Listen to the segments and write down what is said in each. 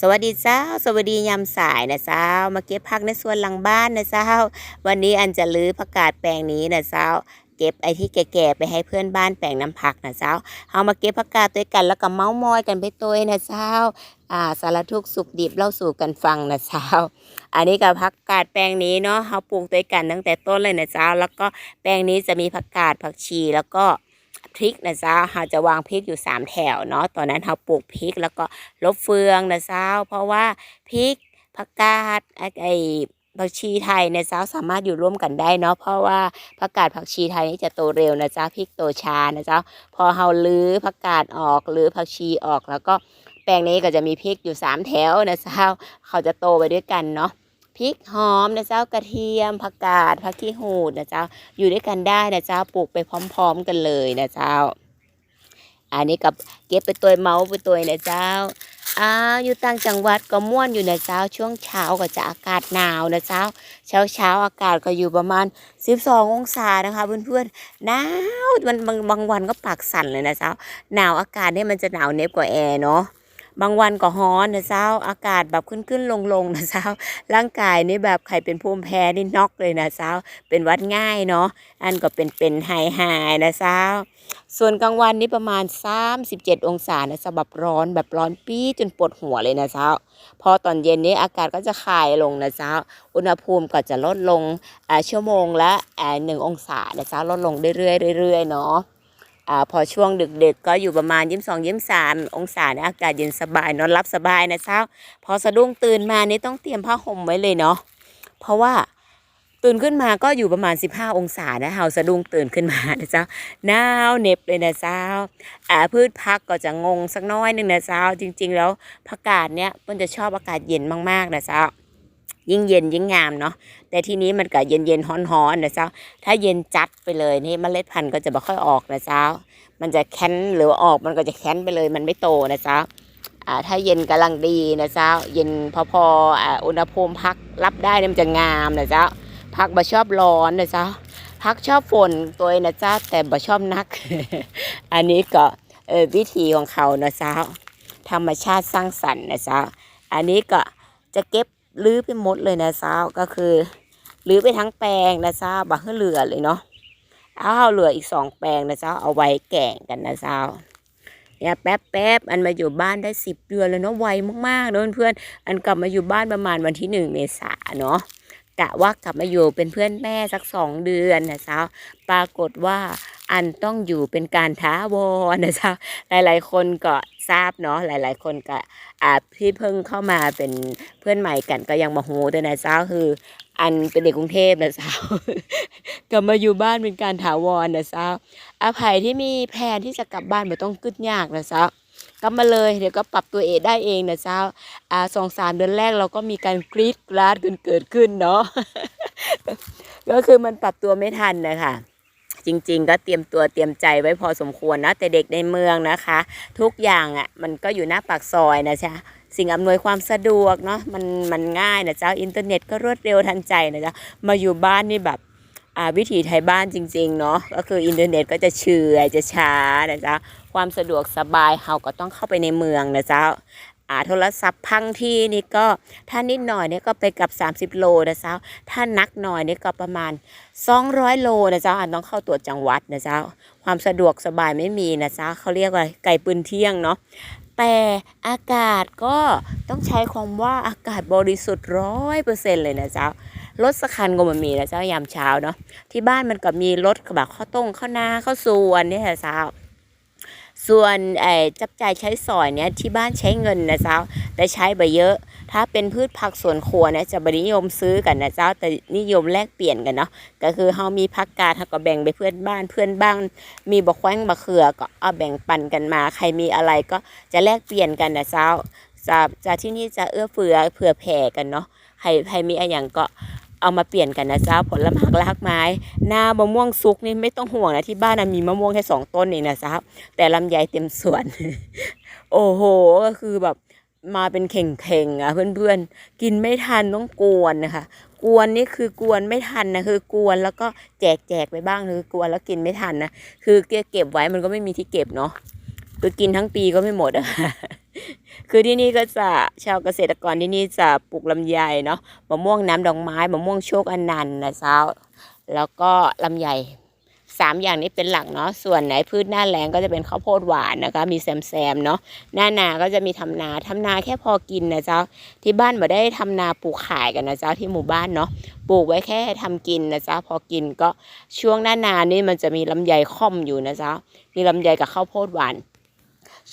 สวัสดีเจ้า สวัสดียามสายนะเจ้า มาเก็บผักในสวนหลังบ้านนะเจ้า วันนี้อันจะลื้อผักกาดแปลงนี้นะเจ้า เก็บไอ้ที่แก่ๆไปให้เพื่อนบ้านแปลงน้ำผักนะเจ้าเอามาเก็บผักกาดด้วกันแล้วก็เมาส์มอยกันไปตัวนะเจ้าอ่าสารทุกสุขดิบเล่าสู่กันฟังนะเจ้า อันนี้กับผักกาดแปลงนี้เนาะเขาปลูกด้วกันตั้งแต่ต้นเลยนะเจ้า แล้วก็แปลงนี้จะมีผักกาดผักชีแล้วก็ พริกนะเจ้าเราจะวางพริกอยู่สามแถวเนาะตอนนั้นเราปลูกพริกแล้วก็ลบเฟืองนะเจ้าเพราะว่าพริกผักกาดไอ้ไอ้ผักชีไทยนี่ยเจ้าสามารถอยู่ร่วมกันได้เนาะเพราะว่าผักกาดผักชีไทยนี่จะโตเร็วนะจ้าพริกโตช้านะจ้าพอเราลื้อผักกาดออกลื้อผักชีออกแล้วก็แปลงนี้ก็จะมีพริกอยู่สามแถวนะจ้าเขาจะโตไปด้วยกันเนาะ พริกหอมนะเจ้ากระเทียมผักกาดผักขี้หูดนะเจ้าอยู่ด้วยกันได้นะเจ้าปลูกไปพร้อม ๆ กันเลยนะเจ้า อันนี้กับเก็บไปตัวเมาส์ไปตัวนะเจ้าอ่าอยู่ต่างจังหวัดก็ม่วนอยู่นะเจ้าช่วงเช้าก็จะอากาศหนาวนะเจ้า เช้าเช้าอากาศก็อยู่ประมาณ 12 องศานะคะเพื่อนๆหนาวมันบางบางวันก็ปากสั่นเลยนะเจ้าหนาวอากาศเนี่ยมันจะหนาวเน็บกว่าแอร์เนาะ บางวันก็ร้อนนะเจ้าอากาศแบบขึ้นขึ้นลงลงๆนะเจ้าร่างกายนี่แบบใครเป็นภูมิแพ้นี่น็อกเลยนะเจ้าเป็นวัดง่ายเนาะอันก็เป็นเป็นไฮไฮนะเจ้าส่วนกลางวันนี่ประมาณ 37 องศานะสำหรับร้อนแบบร้อนปี๊ดจนปวดหัวเลยนะเจ้าพอตอนเย็นนี้อากาศก็จะคลายลงนะเจ้าอุณหภูมิก็จะลดลงอ่าชั่วโมงละอ่าหนึ่งองศานะเจ้าลดลงเรื่อยๆเรื่อยๆเนาะ อพอช่วงดึกๆ ก็อยู่ประมาณยี่สิบสองยี่สิบสามองศานะอากาศเย็นสบายนอนรับสบายนะเจ้า พอสะดุ้งตื่นมานี่ต้องเตรียมผ้าห่มไว้เลยเนาะเพราะว่าตื่นขึ้นมาก็อยู่ประมาณ 15 องศานะเฮาสะดุ้งตื่นขึ้นมานะเจ้าหนาวเหน็บเลยนะเจ้าอ่าพืชพักก็จะงงสักน้อยหนึ่งนะเจ้าจริง ๆ แล้วผักกาดเนี่ยมันจะชอบอากาศเย็นมากๆนะเจ้า ยิ่งเย็นยิ่งงามเนาะแต่ทีนี้มันก็เย็นๆฮ้อนๆนนะเจ้า ถ้าเย็นจัดไปเลยนี่เมล็ดพันธุ์ก็จะไม่ค่อยออกนะเจ้า มันจะแค้นหรือออกมันก็จะแค้นไปเลย มันไม่โตนะเจ้าอ่าถ้าเย็นกำลังดีนะเจ้า เย็นพอๆอ่าอุณหภูมิพักรับได้นี่มันจะงามนะเจ้าพักบ่ชอบร้อนนะเจ้าพักชอบฝนตัวนะเจ้าแต่บ่ชอบนัก อันนี้ก็เออวิธีของเขานะเจ้าธรรมชาติสร้างสรรค์นะเจ้า อันนี้ก็จะเก็บ ลื้อไปหมดเลยนะเจ้าก็คือลื้อไปทั้งแปลงนะเจ้าบ่ให้เหลือเลยเนาะเอาเหลืออีกสองแปลงนะเจ้าเอาไว้แก่งกันนะเจ้าเนี่ยแป๊บแป๊บอันมาอยู่บ้านได้สิบเดือนแล้วเนาะไวมากๆเนอะเพื่อนอันกลับมาอยู่บ้านประมาณวันที่หนึ่งเมษาเนาะ กะว่ากลับมาอยู่เป็นเพื่อนแม่สักสองเดือนนะเจ้าปรากฏว่าอันต้องอยู่เป็นการท้าวรนะเจ้าหลาย ๆ คนก็ทราบเนาะหลาย ๆ คนก็อาที่เพิ่งเข้ามาเป็นเพื่อนใหม่กันก็ยังมาโหด้วยนะเจ้าคือ อันเป็นเด็กกรุงเทพนะเจ้ากลับมาอยู่บ้านเป็นการถาวรนะเจ้าอาภัยที่มีแผนที่จะกลับบ้านไม่ต้องกึดยากนะเจ้า กลับมาเลยเดี๋ยวก็ปรับตัวเองได้เองนะเจ้าอ่าสองสามเดือนแรกเราก็มีการกรีดกราดกันเกิดขึ้นเนาะก็คือมันปรับตัวไม่ทันนะคะจริงๆ ก็เตรียมตัวเตรียมใจไว้พอสมควรนะ แต่เด็กในเมืองนะคะ ทุกอย่างอะมันก็อยู่หน้าปากซอยนะจ๊ะสิ่งอำนวยความสะดวกเนาะมันมันง่ายนะเจ้าอินเทอร์เน็ตก็รวดเร็วทันใจนะจ๊ะมาอยู่บ้านนี่แบบ วิถีไทยบ้านจริงๆเนาะก็คืออินเทอร์เน็ตก็จะเฉื่อยจะช้านะจ๊ะความสะดวกสบายเราก็ต้องเข้าไปในเมืองนะจ๊ะาโทรศัพท์พังที่นี่ก็ถ้านิดหน่อยเนี่ยก็ไปกับ 30 โลนะจ๊ะถ้านักหน่อยเนี่ยก็ประมาณ 200 โลนะจ๊ะอ่าต้องเข้าตรวจจังหวัดนะจ๊ะความสะดวกสบายไม่มีนะจ๊ะเขาเรียกว่าไก่ปืนเที่ยงเนาะแต่อากาศก็ต้องใช้ความว่าอากาศบริสุทธิ์ร้อยเปอร์เซ็นต์เลยนะจ๊ะ รถสักคันก็มันมีนะเจ๊ะยามเช้าเนาะที่บ้านมันก็มีรถแบบข้าวต้งข้าวนาข้าวสวนเนี่ยค่ะสาวส่วนไอ้จับจ่ายใช้สอยเนี่ยที่บ้านใช้เงินนะเจ้า แต่ใช้ไปเยอะ ถ้าเป็นพืชผักสวนครัวเนี่ยจะบนิยมซื้อกันนะเจ้า แต่นิยมแลกเปลี่ยนกันเนาะก็คือเฮามีผักกาดเฮาก็แบ่งไปเพื่อนบ้านเพื่อนบ้านมีบะแขวงบะเขือก็เอาแบ่งปันกันมา ใครมีอะไรก็จะแลกเปลี่ยนกันนะเจ้าจะจะที่นี่จะเอื้อเฟื้อเผื่อแผ่กันเนาะใครใครมีอะไรอย่างก็ เอามาเปลี่ยนกันนะจ้าผลไม้รากไม้ หน้ามะม่วงสุกนี่ไม่ต้องห่วงนะที่บ้านนะมีมะม่วงแค่สองต้นเองนะจ้าแต่ลำไยเต็มสวน โอ้โหก็คือแบบมาเป็นเข่งๆอะเพื่อนๆ กินไม่ทันต้องกวนนะคะกวนนี่คือกวนไม่ทันนะคือกวนแล้วก็แจกแจกไปบ้างคือกวนแล้วกินไม่ทันนะคือเก็บไว้มันก็ไม่มีที่เก็บเนาะ คือกินทั้งปีก็ไม่หมดอะคือที่นี่ก็จะชาวเกษตรกรที่นี่จะปลูกลำไยเนาะมะม่วงน้ำดอกไม้มะม่วงโชคอนันต์นะเจ้าแล้วก็ลำไยสามอย่างนี้เป็นหลักเนาะส่วนไหนพืชหน้าแรงก็จะเป็นข้าวโพดหวานนะคะ มีแซมแซมเนาะหน้านาก็จะมีทำนาทำนาแค่พอกินนะเจ้าที่บ้านบ่ได้ทำนาปลูกขายกันนะเจ้าที่หมู่บ้านเนาะปลูกไว้แค่ทำกินนะเจ้าพอกินก็ช่วงหน้านานี่มันจะมีลำไยค่อมอยู่นะเจ้ามีลำไยกับข้าวโพดหวาน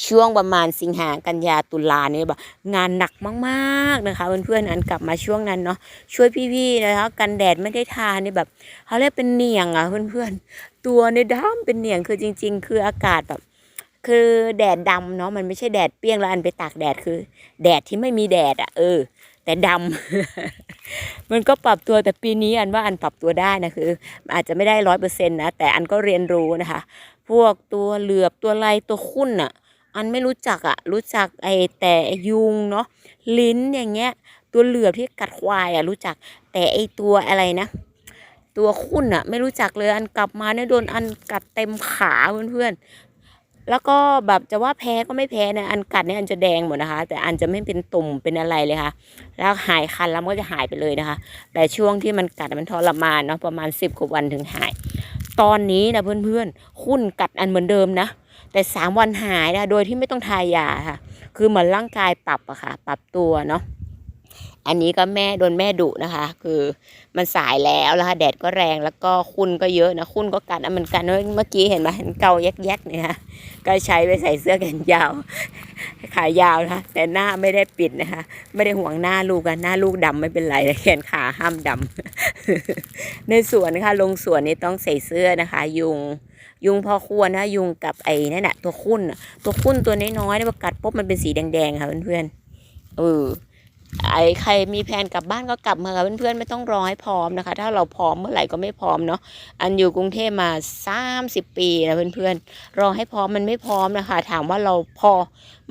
ช่วงประมาณสิงหากันยาตุลาเนี่ยแบบงานหนักมากๆนะคะเพื่อนๆอันกลับมาช่วงนั้นเนาะช่วยพี่ๆนะคะกันแดดไม่ได้ทานี่ยแบบเขาเรียกเป็นเหนียงอะเพื่อนๆตัวในดำเป็นเหนียงคือจริง ๆ คืออากาศแบบคือแดดดำเนาะมันไม่ใช่แดดเปรี้ยงแล้วอันไปตากแดดคือ แดดที่ไม่มีแดดอะเออ แต่ดำ มันก็ปรับตัวแต่ปีนี้อันว่าอันปรับตัวได้นะคือ อาจจะไม่ได้ร้อยเปอร์เซ็นต์นะแต่อันก็เรียนรู้นะคะ พวกตัวเหลือบตัวลายตัวคุ้นอะ อันไม่รู้จักอะรู้จักไอ้แต่ยุงเนาะลิ้นอย่างเงี้ย ตัวเหลือบที่กัดควายอะรู้จักแต่ไอ้ตัวอะไรนะ ตัวคุ้นอะไม่รู้จักเลยอันกลับมาเนี่ยโดนอันกัดเต็มขาเพื่อนๆแล้วก็แบบจะว่าแพ้ก็ไม่แพ้นะอันกัดเนี่ยอันจะแดงหมดนะคะ แต่อันจะไม่เป็นตุ่มเป็นอะไรเลยค่ะ แล้วหายคันแล้วมันก็จะหายไปเลยนะคะ แต่ช่วงที่มันกัดมันทรมานเนาะประมาณสิบกว่าวันถึงหาย ตอนนี้นะเพื่อนๆคุ้นกัดอันเหมือนเดิมนะ แต่สามวันหายนะโดยที่ไม่ต้องทายาค่ะ คือเหมือนร่างกายปรับอะค่ะ ปรับตัวเนาะอันนี้ก็แม่โดนแม่ดุนะคะ คือมันสายแล้วแล้วค่ะแดดก็แรงแล้วก็คุณก็เยอะนะคุณก็กัดอะมันกันเมื่อกี้เห็นไหมเห็นเกาแยกๆเนี่ยก็ใช้ไปใส่เสื้อแขนยาว ขายาวนะคะแต่หน้าไม่ได้ปิดนะคะ ไม่ได้ห่วงหน้าลูกกันหน้าลูกดำไม่เป็นไรแต่แขนขาห้ามดำในสวนนะคะลงสวนนี่ต้องใส่เสื้อนะคะ ยุง ยุงพอควรนะ ยุงกับไอ้นั่นน่ะตัวคุ้นตัวคุ้นตัวน้อยๆเนี่ยกัดปุ๊บมันเป็นสีแดงๆค่ะเพื่อนๆเออไอ้ใครมีแผนกลับบ้านก็กลับมาค่ะเพื่อนๆไม่ต้องรอให้พร้อมนะคะ ถ้าเราพร้อมเมื่อไหร่ก็ไม่พร้อมเนาะอันอยู่กรุงเทพมา30ปีนะเพื่อนๆรอให้พร้อมมันไม่พร้อมนะคะ ถามว่าเราพอ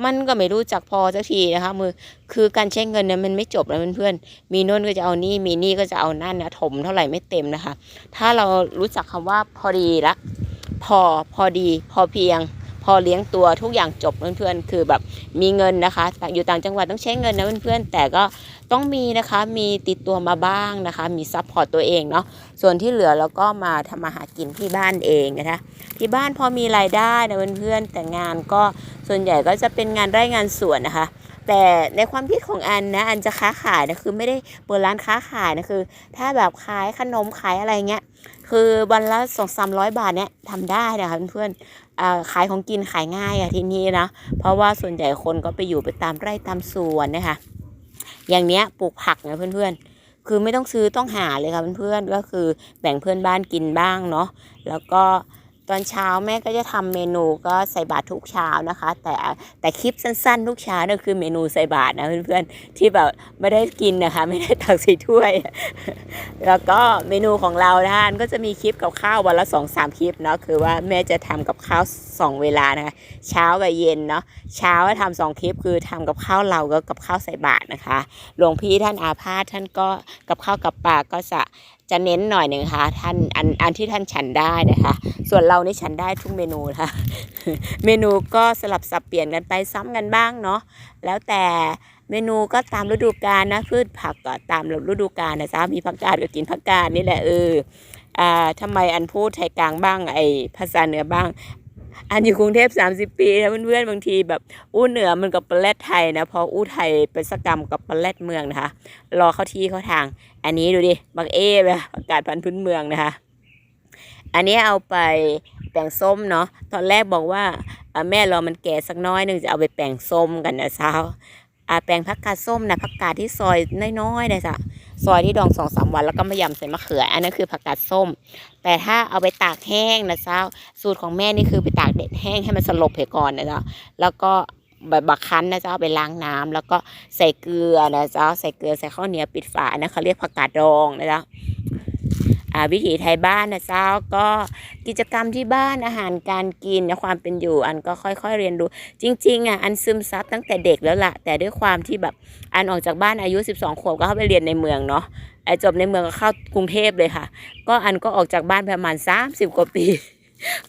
มันก็ไม่รู้จักพอสักทีนะคะมือคือการใช้เงินเนี่ยมันไม่จบนะเพื่อนๆมีโน่นก็จะเอานี่มีนี่ก็จะเอานั่นนะถมเท่าไหร่ไม่เต็มนะคะ ถ้าเรารู้จักคำว่าพอดีละ พอพอดี พอเพียง พอเลี้ยงตัวทุกอย่างจบเพื่อนๆคือแบบมีเงินนะคะแต่อยู่ต่างจังหวัดต้องใช้เงินนะเพื่อนๆแต่ก็ต้องมีนะคะมีติดตัวมาบ้างนะคะ มีซัพพอร์ตตัวเองเนาะส่วนที่เหลือเราก็มาทำมาหากินที่บ้านเองนะคะที่บ้านพอมีรายได้นะเพื่อนๆแต่งานก็ส่วนใหญ่ก็จะเป็นงานไร่งานสวนนะคะแต่ในความคิดของอันนะอันจะค้าขายนะคือไม่ได้เปิดร้านค้าขายนะคือ ถ้าแบบขายขนมขายอะไรเงี้ย คือวันละสองสามร้อยบาทเนี่ยทำได้นะคะเพื่อนๆขายของกินขายง่ายอะที่นี่นะ เพราะว่าส่วนใหญ่คนก็ไปอยู่ไปตามไร่ตามสวนนะคะ อย่างเนี้ยปลูกผักนะเพื่อนๆ คือไม่ต้องซื้อต้องหาเลยค่ะเพื่อนๆ ก็คือแบ่งเพื่อนบ้านกินบ้างเนาะ แล้วก็ ตอนเช้าแม่ก็จะทำเมนูก็ใส่บาตรทุกเช้านะคะ แต่แต่คลิปสั้นๆ ทุกเช้าเนี่ยคือเมนูใส่บาตรนะเพื่อนๆที่แบบไม่ได้กินนะคะ ไม่ได้ตักใส่ถ้วย แล้วก็เมนูของเรานะคะอันก็จะมีคลิปกับข้าววันละสองสามคลิปเนาะคือว่าแม่จะทำกับข้าวสองเวลานะคะเช้ากับเย็นเนาะเช้าทำสองคลิปคือทำกับข้าวเราก็กับข้าวใส่บาตรนะคะหลวงพี่ท่านอาพาธท่านก็กับข้าวกับปลาก็จะ จะเน้นหน่อยหนึ่งค่ะท่านอันอันที่ท่านฉันได้นะคะ ส่วนเรานี่ฉันได้ทุกเมนูค่ะ เมนูก็สลับสับเปลี่ยนกันไปซ้ำกันบ้างเนาะแล้วแต่เมนูก็ตามฤดูกาลนะพืชผักก็ตามฤดูกาลนะจ๊ะมีผักกาดก็กินผักกาดนี่แหละเอออ่าทำไมอันพูดไทยกลางบ้างไอภาษาเหนือบ้าง อันอยู่กรุงเทพ30ปีนะเพื่อนๆบางทีแบบอู้เหนือมันกับปลาแรดไทยนะพออู้ไทยเป็นสกรรมกับปลาแรดเมืองนะคะ รอเข้าที่เข้าทาง อันนี้ดูดิบักเอ้เลยประกาศพันธุ์พื้นเมืองนะคะ อันนี้เอาไปแป่งส้มเนาะตอนแรกบอกว่าแม่รอมันแก่สักน้อยหนึ่งจะเอาไปแป่งส้มกันนะเช้าอาแป่งผักกาดส้มนะผักกาดที่ซอยน้อยๆนะจ๊ะ ซอยที่ดองสองสามวันแล้วก็มายำใส่มะเขือ อันนั้นคือผักกาดส้ม แต่ถ้าเอาไปตากแห้งนะเจ้า สูตรของแม่นี่คือไปตากเด็ดแห้งให้มันสลบไปก่อนนะเจ้าแล้วก็แบบบักคั้นนะเจ้าไปล้างน้ำแล้วก็ใส่เกลือนะเจ้าใส่เกลือใส่ข้าวเหนียวปิดฝาอันนะเขาเรียกผักกาดดองนะเจ้า วิถีไทยบ้านนะเจ้าก็กิจกรรมที่บ้านอาหารการกินนะความเป็นอยู่อันก็ค่อย ๆ เรียนรู้ จริง ๆอะอันซึมซับตั้งแต่เด็กแล้วล่ะแต่ด้วยความที่แบบอันออกจากบ้านอายุ 12 ขวบก็เข้าไปเรียนในเมืองเนาะไอจบในเมืองก็เข้ากรุงเทพเลยค่ะ ก็อันก็ออกจากบ้านประมาณ 30 กว่าปี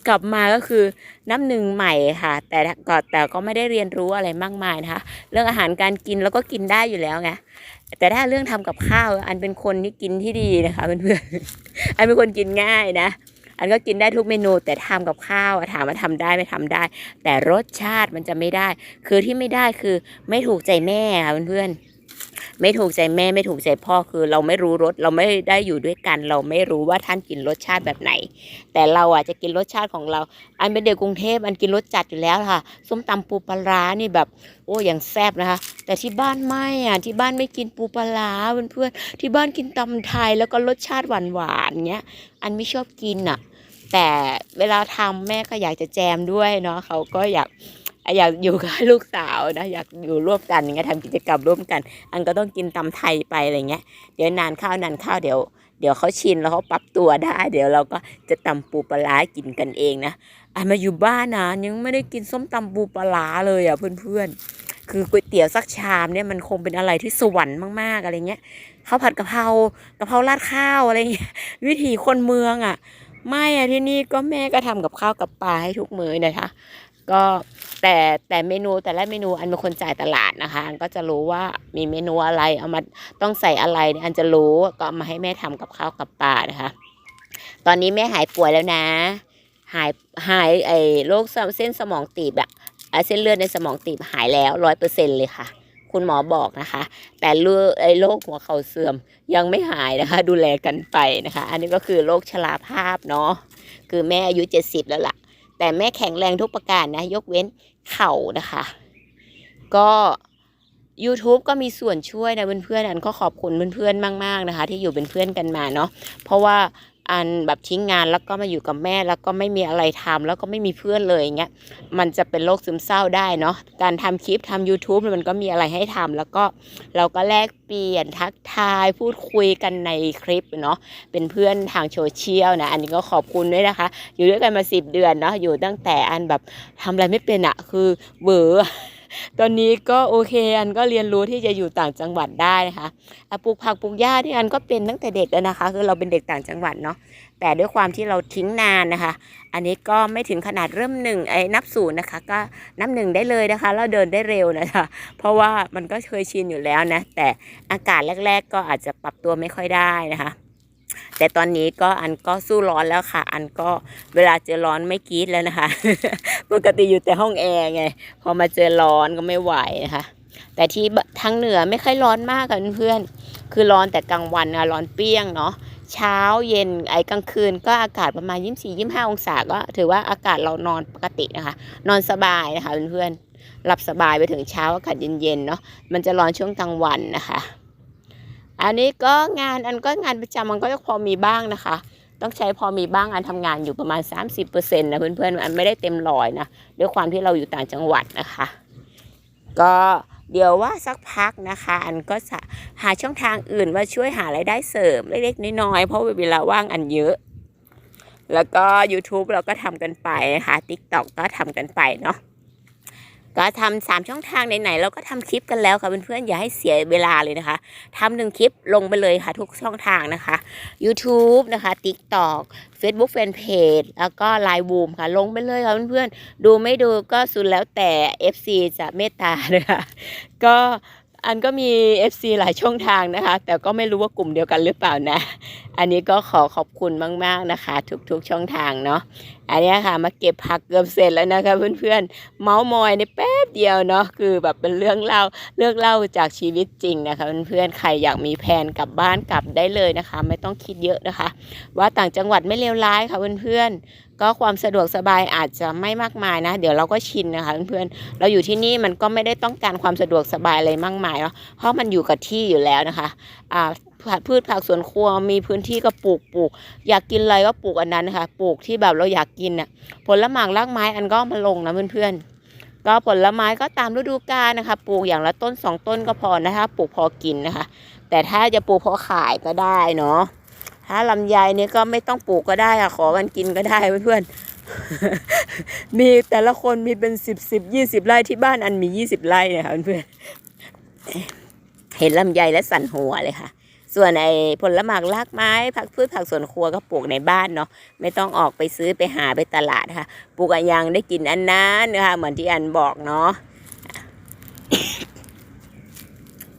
กลับมาก็คือน้ำหนึ่งใหม่ค่ะ แต่ก็แต่ก็ไม่ได้เรียนรู้อะไรมากมายนะคะ เรื่องอาหารการกินแล้วก็กินได้อยู่แล้วไง แต่ถ้าเรื่องทำกับข้าว อันเป็นคนที่กินที่ดีนะคะเพื่อนๆอันเป็นคนกินง่ายนะ อันก็กินได้ทุกเมนู แต่ทำกับข้าวถามว่าทำได้ไม่ทำได้ แต่รสชาติมันจะไม่ได้ คือที่ไม่ได้คือไม่ถูกใจแม่ค่ะเพื่อนๆ ไม่ถูกใจแม่ไม่ถูกใจพ่อคือเราไม่รู้รสเราไม่ได้อยู่ด้วยกัน เราไม่รู้ว่าท่านกินรสชาติแบบไหน แต่เราอะจะกินรสชาติของเรา อันเป็นเด็กกรุงเทพอันกินรสจัดอยู่แล้วค่ะส้มตำปูปลานี่แบบ โอ้อย่างแซ่บนะคะ แต่ที่บ้านไม่อะที่บ้านไม่กินปูปลาร้าเพื่อนๆที่บ้านกินตำไทยแล้วก็รสชาติหวานๆเงี้ย อันไม่ชอบกินอะ แต่เวลาทำแม่ก็อยากจะแจมด้วยเนาะเขาก็อยาก อยากอยู่กับลูกสาวนะอยากอยู่ร่วมกันอย่างเงี้ยทำกิจกรรมร่วมกัน อันก็ต้องกินตำไทยไปอะไรเงี้ยเดี๋ยวนานข้าวนานข้าวเดี๋ยวเดี๋ยวเขาชินแล้วเขาปรับตัวได้ เดี๋ยวเราก็จะตำปูปลาร้ากินกันเองนะอันมาอยู่บ้านนะยังไม่ได้กินส้มตำปูปลาเลยอะเพื่อนๆคือก๋วยเตี๋ยวสักชามเนี่ยมันคงเป็นอะไรที่สวรรค์มากๆอะไรเงี้ยข้าวผัดกะเพรากะเพราราดข้าวอะไรเงี้ยวิถีคนเมืองอะ ไม่อะที่นี่ก็แม่ก็ทำกับข้าวกับปลาให้ทุกมื้อนะคะ ก็แต่แต่เมนูแต่ละเมนูอันเป็นคนจ่ายตลาดนะคะ อันก็จะรู้ว่ามีเมนูอะไรเอามาต้องใส่อะไรอันจะรู้ก็มาให้แม่ทำกับข้าวกับปลานะคะ ตอนนี้แม่หายป่วยแล้วนะ หายหายไอ้โรคเส้นสมองตีบอะอะเส้นเลือดในสมองตีบหายแล้วร้อยเปอร์เซ็นเลยค่ะ คุณหมอบอกนะคะ แต่เลือไอ้โรคหัวเข่าเสื่อมยังไม่หายนะคะ ดูแลกันไปนะคะ อันนี้ก็คือโรคชราภาพเนาะคือแม่อายุเจ็ดสิบแล้วล่ะ แต่แม่แข็งแรงทุกประการนะ ยกเว้นเข่านะคะ ก็ YouTube ก็มีส่วนช่วยนะเพื่อนๆอันก็ขอบคุณเพื่อนๆมาก ๆนะคะ ที่อยู่เป็นเพื่อนกันมาเนาะเพราะว่า อันแบบทิ้งงานแล้วก็มาอยู่กับแม่แล้วก็ไม่มีอะไรทำแล้วก็ไม่มีเพื่อนเลยอย่างเงี้ยมันจะเป็นโรคซึมเศร้าได้เนาะการทำคลิปทำ YouTube มันก็มีอะไรให้ทำแล้วก็เราก็แลกเปลี่ยนทักทายพูดคุยกันในคลิปเนาะเป็นเพื่อนทางโซเชียลนะอันนี้ก็ขอบคุณด้วยนะคะ อยู่ด้วยกันมาสิบเดือนเนาะอยู่ตั้งแต่อันแบบทำอะไรไม่เป็นอะคือเบื่อ ตอนนี้ก็โอเคอันก็เรียนรู้ที่จะอยู่ต่างจังหวัดได้นะคะปลูกผักปลูกหญ้าที่อันก็เป็นตั้งแต่เด็กแล้วนะคะ คือเราเป็นเด็กต่างจังหวัดเนาะแต่ด้วยความที่เราทิ้งนานนะคะ อันนี้ก็ไม่ถึงขนาดเริ่มหนึ่งไอ้นับศูนย์นะคะ ก็นับหนึ่งได้เลยนะคะแล้วเดินได้เร็วนะคะ เพราะว่ามันก็เคยชินอยู่แล้วนะแต่อากาศแรก ๆ ก็อาจจะปรับตัวไม่ค่อยได้นะคะ แต่ตอนนี้ก็อันก็สู้ร้อนแล้วค่ะ อันก็เวลาเจอร้อนไม่กรีดแล้วนะคะ ปกติอยู่แต่ห้องแอร์ไง พอมาเจอร้อนก็ไม่ไหวนะคะ แต่ที่ทางเหนือไม่ค่อยร้อนมากค่ะเพื่อนคือร้อนแต่กลางวันอะร้อนเปรี้ยงเนาะเช้าเย็นไอ้กลางคืนก็อากาศประมาณยี่สี่ยี่ห้าองศาก็ถือว่าอากาศเรานอนปกตินะคะ นอนสบายนะคะเพื่อนๆหลับสบายไปถึงเช้าอากาศเย็นๆเนาะมันจะร้อนช่วงกลางวันนะคะ อันนี้ก็งานอันก็งานประจำมันก็จะพอมีบ้างนะคะ ต้องใช้พอมีบ้างอันทำงานอยู่ประมาณ 30%นะเพื่อนๆอันไม่ได้เต็มร้อยนะด้วยความที่เราอยู่ต่างจังหวัดนะคะ ก็เดี๋ยวว่าสักพักนะคะ อันก็หาช่องทางอื่นว่าช่วยหารายได้เสริมเล็กๆน้อยๆเพราะเวลาว่างอันเยอะ แล้วก็ YouTube เราก็ทำกันไปนะคะ TikTok ก็ทำกันไปเนาะ ก็ทำสามช่องทางไหนๆเราก็ทำคลิปกันแล้วค่ะเพื่อนๆอย่าให้เสียเวลาเลยนะคะทำหนึ่งคลิปลงไปเลยค่ะทุกช่องทางนะคะ YouTube นะคะ TikTok Facebook Fanpage แล้วก็ Line Boom ค่ะ ลงไปเลยค่ะเพื่อนๆดูไม่ดูก็สุดแล้วแต่ FC จะเมตตานะคะก็ อันก็มี FC หลายช่องทางนะคะ แต่ก็ไม่รู้ว่ากลุ่มเดียวกันหรือเปล่านะ อันนี้ก็ขอขอบคุณมาก ๆ นะคะ ทุก ๆ ช่องทางเนาะ อันนี้ค่ะมาเก็บผักเกือบเสร็จแล้วนะคะ เพื่อนๆ เมาส์มอยในแป๊บเดียวเนาะ คือแบบเป็นเรื่องเล่าเรื่องเล่าจากชีวิตจริงนะคะ เพื่อนๆ ใครอยากมีแผนกลับบ้านกลับได้เลยนะคะ ไม่ต้องคิดเยอะนะคะ ว่าต่างจังหวัดไม่เลวร้ายค่ะเพื่อนๆ ก็ความสะดวกสบายอาจจะไม่มากมายนะ เดี๋ยวเราก็ชินนะคะเพื่อนๆเราอยู่ที่นี่มันก็ไม่ได้ต้องการความสะดวกสบายอะไรมากมายเนาะเพราะมันอยู่กับที่อยู่แล้วนะคะอ่าพืชผักสวนครัวมีพื้นที่ก็ปลูกปลูก อยากกินอะไรก็ปลูกอันนั้นนะคะปลูกที่แบบเราอยากกินน่ะผลหมากรากไม้อันก็มาลงนะเพื่อนๆก็ผลไม้ก็ตามฤดูกาลนะคะ ปลูกอย่างละต้นสองต้นก็พอนะคะ ปลูกพอกินนะคะ แต่ถ้าจะปลูกพอขายก็ได้เนาะ ถ้าลำไยเนี่ยก็ไม่ต้องปลูกก็ได้อะขอกันกินก็ได้เพื่อนๆ มีแต่ละคนมีเป็นสิบสิบยี่สิบไร่ที่บ้านอันมียี่สิบไร่เนะคะเพื่อนๆเห็นลำไยและสันหัวเลยค่ะ ส่วนไอ้ผลหมากรากไม้ผักพืชผักสวนครัวก็ปลูกในบ้านเนาะไม่ต้องออกไปซื้อไปหาไปตลาดค่ะ ปลูกอันยังได้กินอันนั้นนะคะเหมือนที่อันบอกเนาะ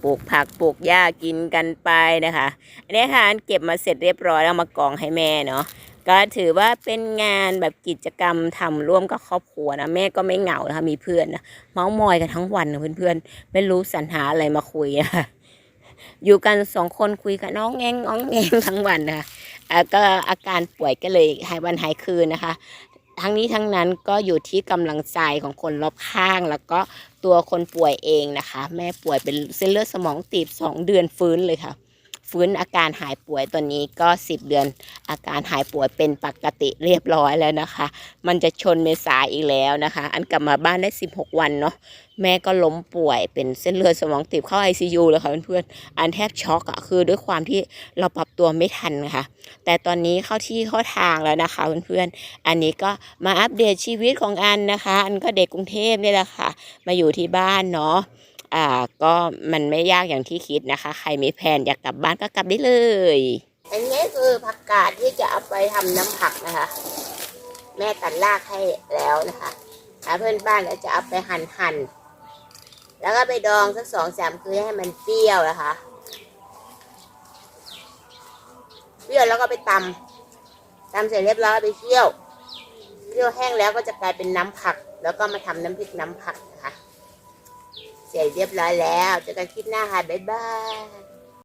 ปลูกผักปลูกหญ้ากินกันไปนะคะ อันนี้ค่ะอันเก็บมาเสร็จเรียบร้อยแล้วมากองให้แม่เนาะก็ถือว่าเป็นงานแบบกิจกรรมทำร่วมกับครอบครัวนะแม่ก็ไม่เหงานะคะมีเพื่อนนะเมาส์มอยกันทั้งวันนะเพื่อนๆไม่รู้สรรหาอะไรมาคุยนะคะอยู่กันสองคนคุยกันน้องแงงน้องแงงทั้งวันนะคะอะก็อาการป่วยก็เลยหายวันหายคืนนะคะ ทั้งนี้ทั้งนั้นก็อยู่ที่กำลังใจของคนรอบข้าง แล้วก็ตัวคนป่วยเองนะคะ แม่ป่วยเป็นเส้นเลือดสมองตีบสองเดือนฟื้นเลยค่ะ ฟื้นอาการหายป่วยตอนนี้ก็ 10 เดือน อาการหายป่วยเป็นปกติเรียบร้อยแล้วนะคะ มันจะชนเมษาอีกแล้วนะคะ อันกลับมาบ้านได้ 16 วันเนาะแม่ก็ล้มป่วยเป็นเส้นเลือดสมองตีบเข้า ICU เลยค่ะเพื่อนๆอันแทบช็อกอะคือด้วยความที่เราปรับตัวไม่ทันนะคะแต่ตอนนี้เข้าที่เข้าทางแล้วนะคะเพื่อนๆอันนี้ก็มาอัปเดตชีวิตของอันนะคะ อันก็เด็กกรุงเทพนี่แหละค่ะ มาอยู่ที่บ้านเนาะ อ่าก็มันไม่ยากอย่างที่คิดนะคะ ใครมีแผนอยากกลับบ้านก็กลับได้เลย อันนี้คือผักกาดที่จะเอาไปทำน้ำผักนะคะ แม่ตัดรากให้แล้วนะคะหาเพื่อนบ้านก็จะเอาไปหั่นหั่นแล้วก็ไปดองสักสองสามคืนให้มันเปรี้ยวนะคะ เปรี้ยวแล้วก็ไปตำตำเสร็จเรียบร้อยไปเคี่ยวเคี่ยวแห้งแล้วก็จะกลายเป็นน้ำผัก แล้วก็มาทำน้ำพริกน้ำผัก เสร็จเรียบร้อยแล้วเจอกันคลิปหน้าค่ะบ๊ายบาย